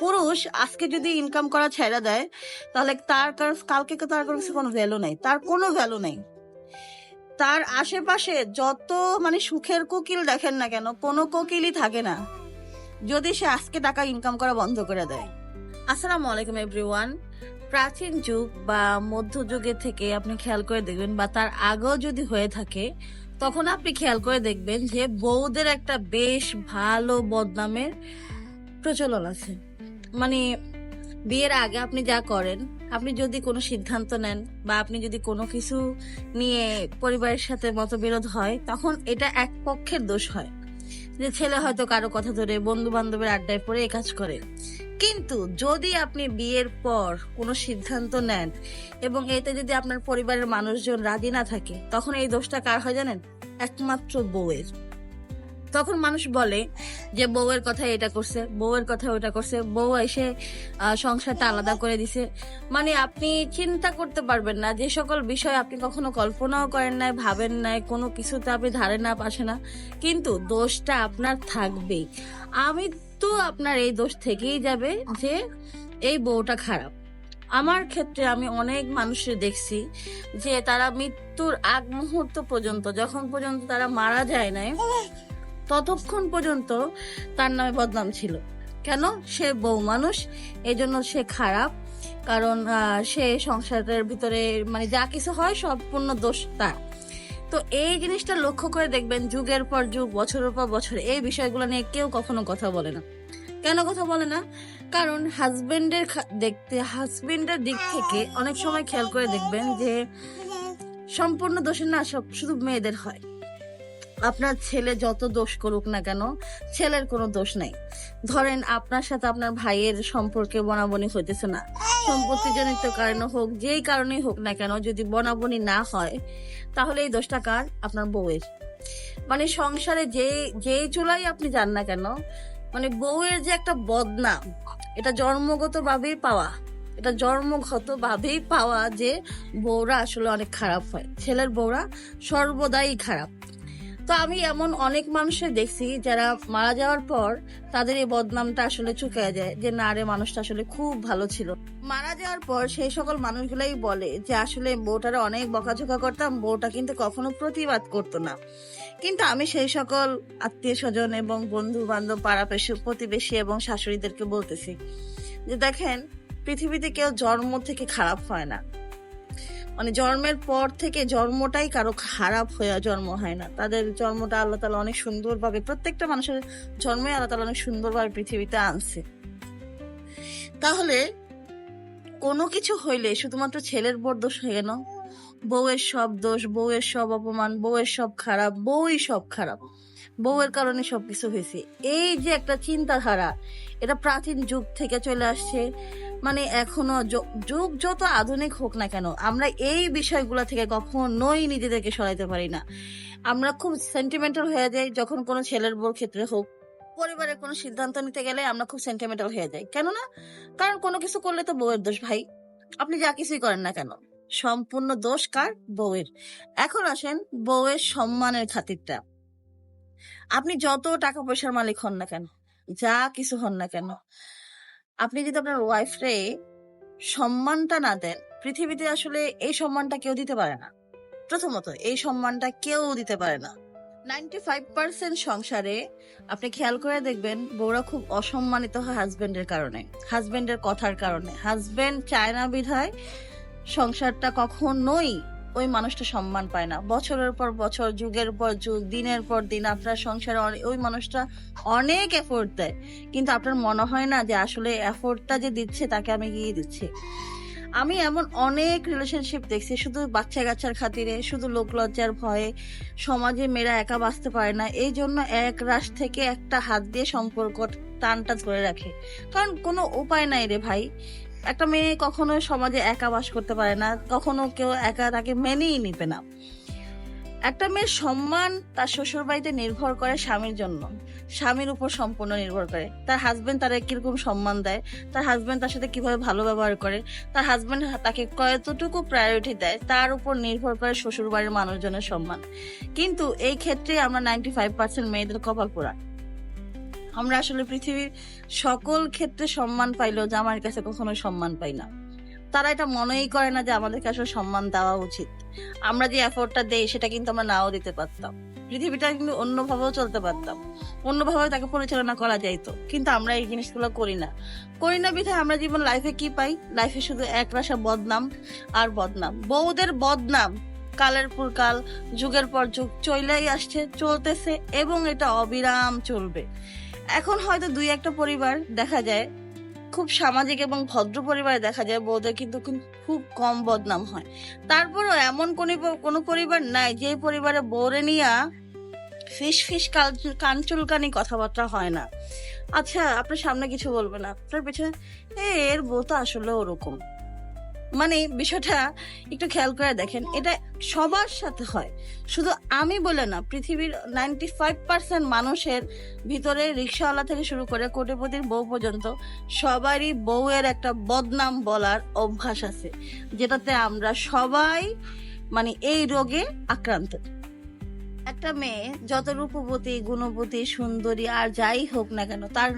পুরুষ আজকে যদি ইনকাম করা ছেড়ে দেয়, তাহলে তার কালকে তার কাছে কোনো ভ্যালু নেই। তার কোনো ভ্যালু নেই। তার আশেপাশে যত মানে সুখের কোকিল দেখেন না কেন, কোনো কোকিলই থাকে না। যদি সে আজকে টাকা ইনকাম করা বন্ধ করে দেয়। আসসালামু আলাইকুম এভরিওয়ান প্রাচীন যুগ বা মধ্যযুগে থেকে আপনি খেয়াল করে দেখবেন বা তার আগেও যদি হয়ে থাকে, তখন আপনি খেয়াল করে দেখবেন যে বউদের একটা বেশ ভালো বদনামের প্রচলন আছে। মানে বিয়ের আগে আপনি যা করেন, আপনি যদি কোনো সিদ্ধান্ত নেন বা আপনি যদি কোনো কিছু নিয়ে পরিবারের সাথে মতবিরোধ হয়, তখন এটা এক পক্ষের দোষ হয়। যে ছেলে হয়তো কারও কথা ধরে বন্ধু বান্ধবের আড্ডায় পড়ে এ কাজ করে। কিন্তু যদি আপনি বিয়ের পর কোনো সিদ্ধান্ত নেন এবং এতে যদি আপনার পরিবারের মানুষজন রাজি না থাকে, তখন এই দোষটা কার হয় জানেন? একমাত্র বউয়ের। তখন মানুষ বলে যে, বউয়ের কথা এটা করছে, বউয়ের কথা ওটা করছে, বউ এসে সংসারটা আলাদা করে দিছে। মানে আপনি চিন্তা করতে পারবেন না, যে সকল বিষয় আপনি কখনো কল্পনাও করেন নাই, ভাবেন নাই, কোনো কিছুতে আপনি ধারে না, পাশে না। কিন্তু দোষটা আপনার থাকবেই। আমি তো আপনার এই দোষ থেকেই যাবে যে, এই বউটা খারাপ। আমার ক্ষেত্রে আমি অনেক মানুষের দেখছি যে, তারা মৃত্যুর আগ মুহূর্ত পর্যন্ত, যখন পর্যন্ত তারা মারা যায় নাই ততক্ষণ পর্যন্ত তার নামে বদনাম ছিল। কেন? সে বউ মানুষ, এজন্য সে খারাপ, কারণ সে সংসারের ভিতরে মানে যা কিছু হয় সম্পূর্ণ দোষ তার। তো এই জিনিসটা লক্ষ্য করে দেখবেন যুগের পর যুগ, বছরের পর বছর, এই বিষয়গুলো নিয়ে কেউ কখনো কথা বলে না। কেন কথা বলে না? কারণ হাজবেন্ডের দেখতে, হাজবেন্ডের দিক থেকে অনেক সময় খেয়াল করে দেখবেন যে সম্পূর্ণ দোষের না, সব শুধু মেয়েদের হয়। আপনার ছেলে যত দোষ করুক না কেন, ছেলের কোনো দোষ নাই। ধরেন আপনার সাথে আপনার ভাইয়ের সম্পর্কে বনাবনি হইতেছে না। সম্পত্তিজনিত কারণে হোক, যেই কারণেই হোক না কেন, যদি বনাবনি না হয়, তাহলে এই দোষটা কার? আপনার বউয়ের। মানে সংসারে যে যেই চুলাই আপনি যান না কেন মানে বউয়ের যে একটা বদনাম, এটা জন্মগত ভাবেই পাওয়া, এটা জন্মগত ভাবেই পাওয়া যে বউরা আসলে অনেক খারাপ হয়। ছেলের বউরা সর্বদাই খারাপ। তো আমি এমন অনেক মানুষের দেখছি যারা মারা যাওয়ার পর তাদের এই বদনামটা আসলে চুকে যায় যে, না রে, মানুষটা আসলে খুব ভালো ছিল। মারা যাওয়ার পর সেই সকল মানুষগুলাই বলে যে, আসলে বউটারা অনেক বকাঝোকা করতাম, বউটা কিন্তু কখনো প্রতিবাদ করতো না। কিন্তু আমি সেই সকল আত্মীয় স্বজন এবং বন্ধু বান্ধব পাড়া প্রতিবেশী এবং শাশুড়িদেরকে বলতেছি যে, দেখেন, পৃথিবীতে কেউ জন্ম থেকে খারাপ হয় না। মানে জন্মের পর থেকে জন্মটাই কারও খারাপ হয়ে জন্ম হয় না। তাদের জন্মটা আল্লাহ তালা অনেক সুন্দরভাবে প্রত্যেকটা মানুষের জন্মে আল্লাহ তালা অনেক সুন্দরভাবে পৃথিবীতে আনছে। তাহলে কোনো কিছু হইলে শুধুমাত্র ছেলের বড় দোষ হয়ে গেল বউয়ের সব দোষ, বউয়ের সব অপমান, বউয়ের সব খারাপ, বউই সব খারাপ। বউয়ের কারণে সবকিছু হয়েছে। এই যে একটা চিন্তাধারা, এটা প্রাচীন যুগ থেকে চলে আসছে। মানে এখনও যুগ যত আধুনিক হোক না কেন, আমরা এই বিষয়গুলো থেকে কখনোই নিজেদেরকে সরাইতে পারি না। আমরা খুব সেন্টিমেন্টাল হয়ে যাই যখন কোনো ছেলের বউর ক্ষেত্রে হোক। পরিবারের কোনো সিদ্ধান্ত নিতে গেলে আমরা খুব সেন্টিমেন্টাল হয়ে যাই। কেননা, কারণ কোনো কিছু করলে তো বউয়ের দোষ ভাই। আপনি যা কিছুই করেন না কেন, সম্পূর্ণ দোষ কার? বউয়ের। এখন আসেন বউয়ের সম্মানের খাতিরটা। আপনি যত টাকা পয়সার মালিক হন না কেন, যা কিছু হন না কেন আপনি যদি আপনার ওয়াইফরে সম্মানটা না দেন, পৃথিবীতে আসলে এই সম্মানটা কেউ দিতে পারে না। প্রথমত, এই সম্মানটা কেউ দিতে পারে না। নাইনটি ফাইভ পার্সেন্ট সংসারে আপনি খেয়াল করে দেখবেন, বউরা খুব অসম্মানিত হয় হাজবেন্ডের কারণে হাজবেন্ডের কথার কারণে। হাজবেন্ড চায় না বিধায় সংসারটা কখনোই ওই মানুষটা সম্মান পায় না। বছরের পর বছর, যুগের পর যুগ, দিনের পর দিন, আপনার সংসারে ওই মানুষটা অনেক এফোর্ট দেয়। কিন্তু আপনার মনে হয় না যে আসলে এফোর্টটা যে দিচ্ছে, তাকে আমি গিয়ে দিচ্ছি? আমি এমন অনেক রিলেশনশিপ দেখছি, শুধু বাচ্চা কাচ্চার খাতিরে, শুধু লোক লজ্জার ভয়ে। সমাজে মেয়েরা একা বাঁচতে পারে না। এই জন্য এক রাশ থেকে একটা হাত দিয়ে সম্পর্ক টানটা ধরে রাখে। কারণ কোনো উপায় নাই রে ভাই। একটা মেয়ে কখনো সমাজে একা বাস করতে পারে না, কখনো কেউ একা তাকে মেনেই নিবে না। একটা মেয়ের সম্মান তার শ্বশুর বাড়িতে নির্ভর করে স্বামীর জন্য, স্বামীর উপর সম্পূর্ণ নির্ভর করে। তার হাজবেন্ড তার কীরকম সম্মান দেয়, তার হাজবেন্ড তার সাথে কীভাবে ভালো ব্যবহার করে, তার হাজবেন্ড তাকে কতটুকু প্রায়োরিটি দেয়, তার উপর নির্ভর করে শ্বশুর বাড়ির মানুষজনের সম্মান। কিন্তু এই ক্ষেত্রে আমরা নাইনটি ফাইভ পার্সেন্ট মেয়েদের কপাল পোড়া। আমরা আসলে পৃথিবীর সকল ক্ষেত্রে সম্মান পাইলেও জামাইয়ের কাছে কখনো সম্মান পাই না। তারা এটা মনেই করে না যে আমাদেরকে আসলে সম্মান দেওয়া উচিত। আমরা যে এফোর্টটা দেই, সেটা কিন্তু আমরা নাও দিতে পারতাম। পৃথিবীটা কিন্তু অন্যভাবেও চলতে পারতাম। অন্যভাবে তাকে পরিচালনা করা যাইতো। কিন্তু আমরা এই জিনিসগুলো করি না। করি না বিধায় আমরা জীবন লাইফে কি পাই? লাইফে শুধু এক রাশা বদনাম আর বদনাম। বউদের বদনাম। কালের পর কাল, যুগের পর যুগ চলেই আসছে, চলতেছে এবং এটা অবিরাম চলবে। এখন হয়তো দুই একটা পরিবার দেখা যায় খুব সামাজিক এবং ভদ্র পরিবারে দেখা যায় বউদের কিন্তু খুব কম বদনাম হয়। তারপরও এমন কোন কোনো পরিবার নাই যে পরিবারে বউরে নিয়া ফিস ফিস কানচুলকানি কথাবার্তা হয় না। আচ্ছা আপনার সামনে কিছু বলবে না? আপনার পেছনে "এ, এর বউ তো আসলে ওরকম। মানে বিষয়টা একটু খেয়াল করে দেখেন, এটা সবার সাথে হয়। শুধু আমি বলে না, পৃথিবীর নাইনটি ফাইভ পার্সেন্ট মানুষের ভিতরে রিক্সাওয়ালা থেকে শুরু করে কোটিপতির বউ পর্যন্ত সবারই বউয়ের একটা বদনাম বলার অভ্যাস আছে, যেটাতে আমরা সবাই মানে এই রোগে আক্রান্ত। একটা মেয়ে যত রূপবতী, গুণবতী, সুন্দরী আর যাই হোক না কেন, তার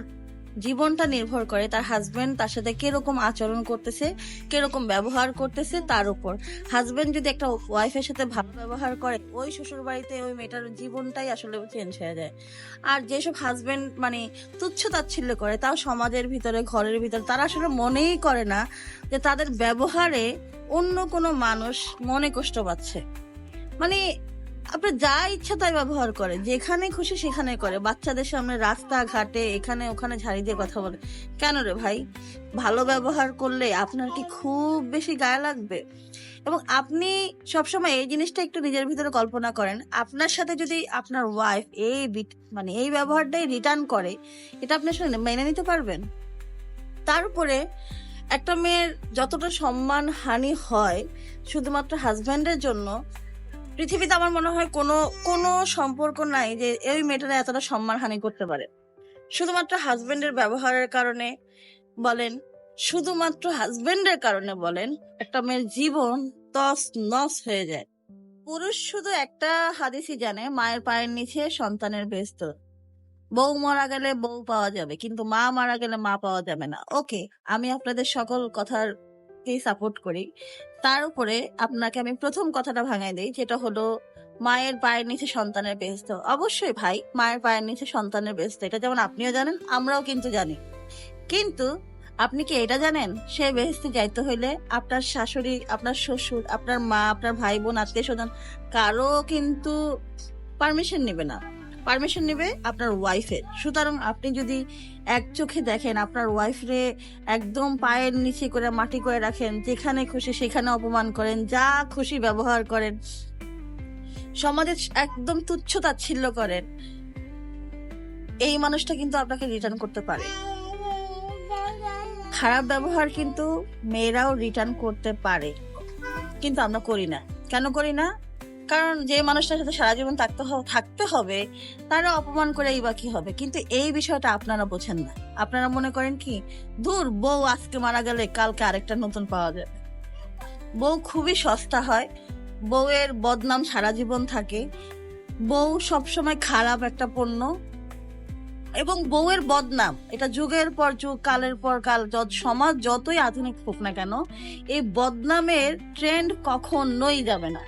জীবনটা নির্ভর করে তার হাজবেন্ড তার সাথে কীরকম আচরণ করতেছে, কীরকম ব্যবহার করতেছে তার উপর। হাজবেন্ড যদি একটা ওয়াইফের সাথে ভালো ব্যবহার করে, ওই শ্বশুর বাড়িতে ওই মেয়েটার জীবনটাই আসলে চেঞ্জ হয়ে যায়। আর যেসব হাজবেন্ড মানে তুচ্ছ তাচ্ছিল্য করে, তাও সমাজের ভিতরে, ঘরের ভিতরে, তারা আসলে মনেই করে না যে তাদের ব্যবহারে অন্য কোনো মানুষ মনে কষ্ট পাচ্ছে। মানে আপনি যা ইচ্ছা তাই ব্যবহার করে, যেখানে খুশি সেখানে করে। বাচ্চাদের সামনে রাস্তা ঘাটে এখানে ওখানে ঝাড়ি দিয়ে কথা বলে। কেন রে ভাই? ভালো ব্যবহার করলে আপনার কি খুব বেশি গায়ে লাগবে? এবং আপনি সবসময় এই জিনিসটা একটু নিজের ভিতরে কল্পনা করেন, আপনার সাথে যদি আপনার ওয়াইফ এই মানে এই ব্যবহারটাই রিটার্ন করে, এটা আপনার আসলে মেনে নিতে পারবেন? তারপরে একটা মেয়ের যতটা সম্মান হানি হয়, শুধুমাত্র হাজব্যান্ডের জন্য পৃথিবীতে আমার মনে হয় কোনো কোনো সম্পর্ক নাই যে এই মেয়েটারা এতটা সম্মান হানি করতে পারে। শুধুমাত্র হাজবেন্ডের ব্যবহারের কারণে বলেন, শুধুমাত্র হাজবেন্ডের কারণে বলেন, একটা মেয়ের জীবন তস নস হয়ে যায়। পুরুষ শুধু একটা হাদিসই জানে, মায়ের পায়ের নিচে সন্তানের ব্যস্ত। বউ মারা গেলে বউ পাওয়া যাবে, কিন্তু মা মারা গেলে মা পাওয়া যাবে না। ওকে, আমি আপনাদের সকল কথার সাপোর্ট করি? তার উপরে আপনাকে আমি প্রথম কথাটা ভাঙাই দিই, যেটা হলো মায়ের পায়ের নিচে সন্তানের বেহেস্ত অবশ্যই ভাই, মায়ের পায়ের নিচে সন্তানের বেহেস্ত এটা যেমন আপনিও জানেন, আমরাও কিন্তু জানি। কিন্তু আপনি কি এটা জানেন? সে বেহেস্তে যাইতে হইলে আপনার শাশুড়ি, আপনার শ্বশুর, আপনার মা, আপনার ভাই বোন আত্মীয় স্বজন কারও কিন্তু পারমিশন নেবে না। পারমিশন নেবে আপনার ওয়াইফের সুতরাং আপনি যদি এক চোখে দেখেন আপনার ওয়াইফরে একদম পায়ের নিচে করে মাটি করে রাখেন, যেখানে খুশি সেখানে অপমান করেন, যা খুশি ব্যবহার করেন। সমাজে একদম তুচ্ছ তাচ্ছিল্য করেন। এই মানুষটা কিন্তু আপনাকে রিটার্ন করতে পারে। খারাপ ব্যবহার কিন্তু মেয়েরাও রিটার্ন করতে পারে। কিন্তু আমরা করি না। কেন করি না? কারণ যে মানুষটার সাথে সারা জীবন থাকতে থাকতে হবে তারা অপমান করে এই বা কি হবে? কিন্তু এই বিষয়টা আপনারা বোঝেন না। আপনারা মনে করেন কি দূর বউ আজকে মারা গেলে কালকে আরেকটা নতুন পাওয়া যাবে। বউ খুবই সস্তা হয়, বউয়ের বদনাম সারা জীবন থাকে, বউ সবসময় খারাপ একটা পণ্য, এবং বউয়ের বদনাম, এটা যুগের পর যুগ, কালের পর কাল, যত সমাজ যতই আধুনিক হোক না কেন, এই বদনামের ট্রেন্ড কখনোই যাবে না।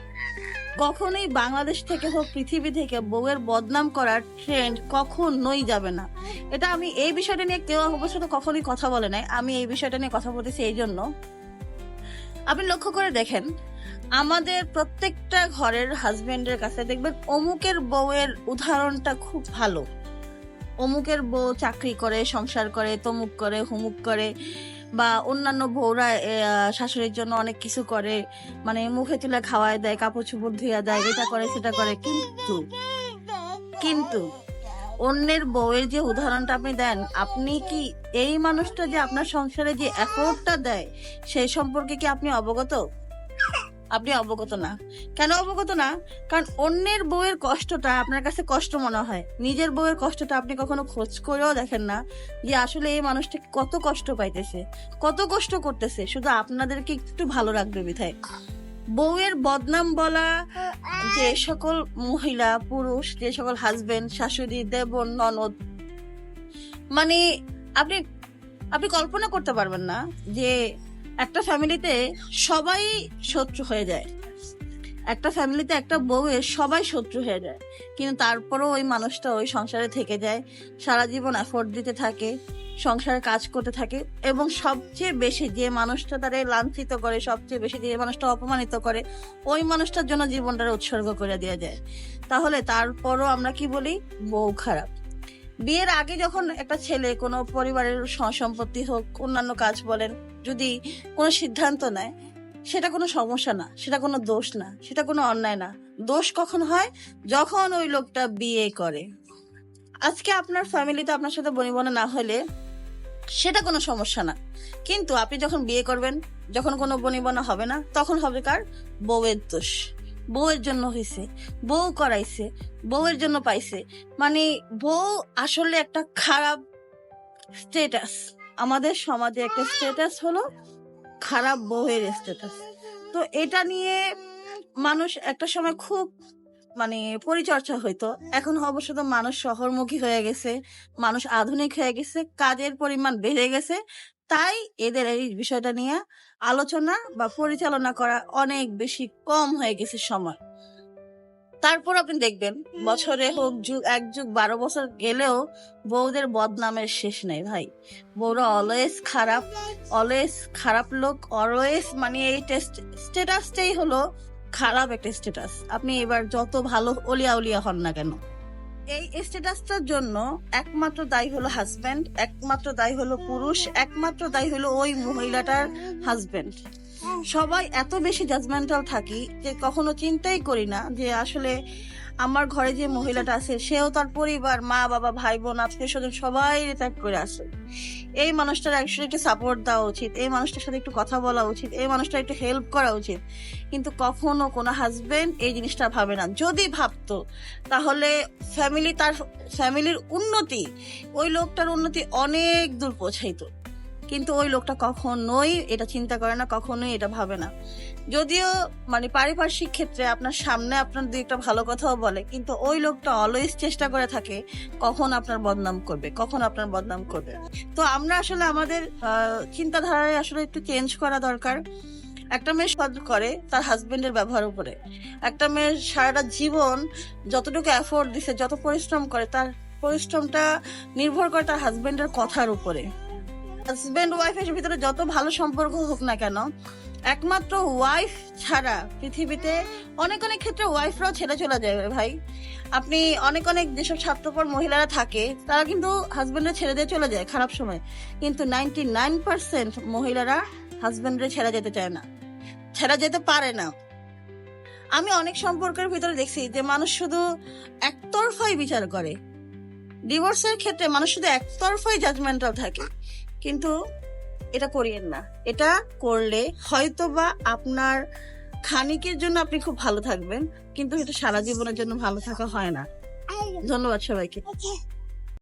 কখনোই বাংলাদেশ থেকে হোক, পৃথিবী থেকে বউয়ের বদনাম করার ট্রেন্ড কখনোই যাবে না। এটা আমি এই বিষয়টা নিয়ে কেউ অবশ্য তো কখনোই কথা বলে নাই। আমি এই বিষয়টা নিয়ে কথা বলতেছি এই জন্য। আপনি লক্ষ্য করে দেখেন, আমাদের প্রত্যেকটা ঘরের হাজবেন্ডের কাছে দেখবেন অমুকের বউয়ের উদাহরণটা খুব ভালো। অমুকের বউ চাকরি করে, সংসার করে, তমুক করে, হুমুক করে। বা অন্যান্য বউরা শাশুড়ির জন্য অনেক কিছু করে। মানে মুখে তুলে খাওয়ায় দেয়, কাপড় চোপড় ধুয়া দেয়, এটা করে, সেটা করে। কিন্তু কিন্তু অন্যের বউয়ের যে উদাহরণটা আপনি দেন, আপনি কি এই মানুষটা যে আপনার সংসারে যে এফোর্টটা দেয় সেই সম্পর্কে কি আপনি অবগত? আপনি অবগত না। কেন অবগত না? কারণ অন্যের বউয়ের কষ্টটা আপনার কাছে কষ্ট মনে হয়। নিজের বউয়ের কষ্টটা আপনি কখনো খোঁজ করেও দেখেন না যে আসলে এই মানুষটা কত কষ্ট পাইতেছে, কত কষ্ট করতেছে। শুধু আপনাদেরকে একটু ভালো রাখবে বিধায়। বউয়ের বদনাম বলা, যে সকল মহিলা, পুরুষ, যে সকল হাজবেন্ড শাশুড়ি, দেবর, ননদ মানে আপনি আপনি কল্পনা করতে পারবেন না যে একটা ফ্যামিলিতে সবাই শত্রু হয়ে যায়। একটা ফ্যামিলিতে একটা বউয়ের সবাই শত্রু হয়ে যায়। কিন্তু তারপরও ওই মানুষটা ওই সংসারে থেকে যায়, সারা জীবন এফোর্ট দিতে থাকে, সংসারে কাজ করতে থাকে এবং সবচেয়ে বেশি যে মানুষটা তারে লাঞ্ছিত করে, সবচেয়ে বেশি যে মানুষটা অপমানিত করে, ওই মানুষটার জন্য জীবনটা উৎসর্গ করে দেওয়া যায়। তাহলে তারপরও আমরা কি বলি? বউ খারাপ। বিয়ের আগে যখন একটা ছেলে কোনো পরিবারের সম্পত্তি হোক, অন্যান্য কাজ বলেন, যদি কোনো সিদ্ধান্ত নেয়, সেটা কোনো সমস্যা না, সেটা কোনো দোষ না, সেটা কোনো অন্যায় না। দোষ কখন হয়? যখন ওই লোকটা বিয়ে করে। আজকে আপনার ফ্যামিলিতে আপনার সাথে বনিবনা না হলে সেটা কোনো সমস্যা না। কিন্তু আপনি যখন বিয়ে করবেন, যখন কোনো বনিবনা হবে না, তখন হবে কার? বউয়ের দোষ। বউয়ের জন্য হয়েছে বউ করাইছে, বউয়ের জন্য পাইছে। মানে বউ আসলে একটা খারাপ স্টেটাস আমাদের সমাজে একটা স্টেটাস হলো খারাপ বউয়ের স্টেটাস তো এটা নিয়ে মানুষ একটা সময় খুব মানে পরিচর্চা হইতো। এখন অবশ্য তো মানুষ শহরমুখী হয়ে গেছে, মানুষ আধুনিক হয়ে গেছে, কাজের পরিমাণ বেড়ে গেছে। তাই এদের এই বিষয়টা নিয়ে আলোচনা বা পরিচালনা করা অনেক বেশি কম হয়ে গেছে সময়। তারপর আপনি দেখবেন বছরে হোক যুগ, এক যুগ, বারো বছর গেলেও বউদের বদনামের শেষ নেই ভাই। বউরা অলওয়েজ খারাপ অলওয়েজ খারাপ লোক অলওয়েজ মানে এই টেস্ট স্ট্যাটাসটাই হলো খারাপ একটা স্ট্যাটাস আপনি এবার যত ভালো অলিয়া উলিয়া হন না কেন। এই স্ট্যাটাসটার জন্য একমাত্র দায়ী হলো হাজবেন্ড একমাত্র দায়ী হলো পুরুষ, একমাত্র দায়ী হলো ওই মহিলাটার হাজবেন্ড সবাই এত বেশি জাজমেন্টাল থাকি যে কখনো চিন্তাই করি না যে আসলে আমার ঘরে যে মহিলাটা আছে, সেও তার পরিবার, মা, বাবা, ভাই, বোন, আত্মীয় স্বজন সবাই ত্যাগ করে আসে। এই মানুষটার অ্যাকচুয়ালি একটু সাপোর্ট দেওয়া উচিত, এই মানুষটার সাথে একটু কথা বলা উচিত, এই মানুষটা একটু হেল্প করা উচিত। কিন্তু কখনো কোনো হাজবেন্ড এই জিনিসটা ভাবে না। যদি ভাবতো, তাহলে ফ্যামিলি তার ফ্যামিলির উন্নতি, ওই লোকটার উন্নতি অনেক দূর পৌঁছাইতো। কিন্তু ওই লোকটা কখনোই এটা চিন্তা করে না, কখনোই এটা ভাবে না। যদিও মানে পারিপার্শ্বিক ক্ষেত্রে আপনার সামনে আপনার দুই একটা ভালো কথাও বলে, কিন্তু ওই লোকটা অলওয়েজ চেষ্টা করে থাকে কখন আপনার বদনাম করবে, কখন আপনার বদনাম করবে। তো আমরা আসলে আমাদের চিন্তাধারায় আসলে একটু চেঞ্জ করা দরকার। একটা মেয়ে সদ করে তার হাজবেন্ডের ব্যবহার উপরে। একটা মেয়ে সারাটা জীবন যতটুকু এফোর্ট দিছে, যত পরিশ্রম করে, তার পরিশ্রমটা নির্ভর করে তার হাজবেন্ডের কথার উপরে। হাজবেন্ড ওয়াইফের ভিতরে যত ভালো সম্পর্ক হোক না কেন, একমাত্র ওয়াইফ ছাড়া পৃথিবীতে অনেক অনেক ক্ষেত্রে ওয়াইফরাও ছেড়ে চলে যায় ভাই। আপনি অনেক অনেক যেসব স্বার্থপর মহিলারা থাকে, তারা কিন্তু হাজবেন্ডের ছেড়ে দিয়ে চলে যায় খারাপ সময়। কিন্তু নাইনটি নাইন পার্সেন্ট মহিলারা হাজবেন্ডের ছেড়ে যেতে চায় না। ছেড়ে যেতে পারে না। আমি অনেক সম্পর্কের ভিতরে দেখছি যে মানুষ শুধু একতরফাই বিচার করে। ডিভোর্সের ক্ষেত্রে মানুষ শুধু একতরফাই জাজমেন্টাল থাকে। কিন্তু এটা করিয়েন না। এটা করলে হয়তো বা আপনার খানিকের জন্য আপনি খুব ভালো থাকবেন কিন্তু এটা সারা জীবনের জন্য ভালো থাকা হয় না। ধন্যবাদ সবাইকে।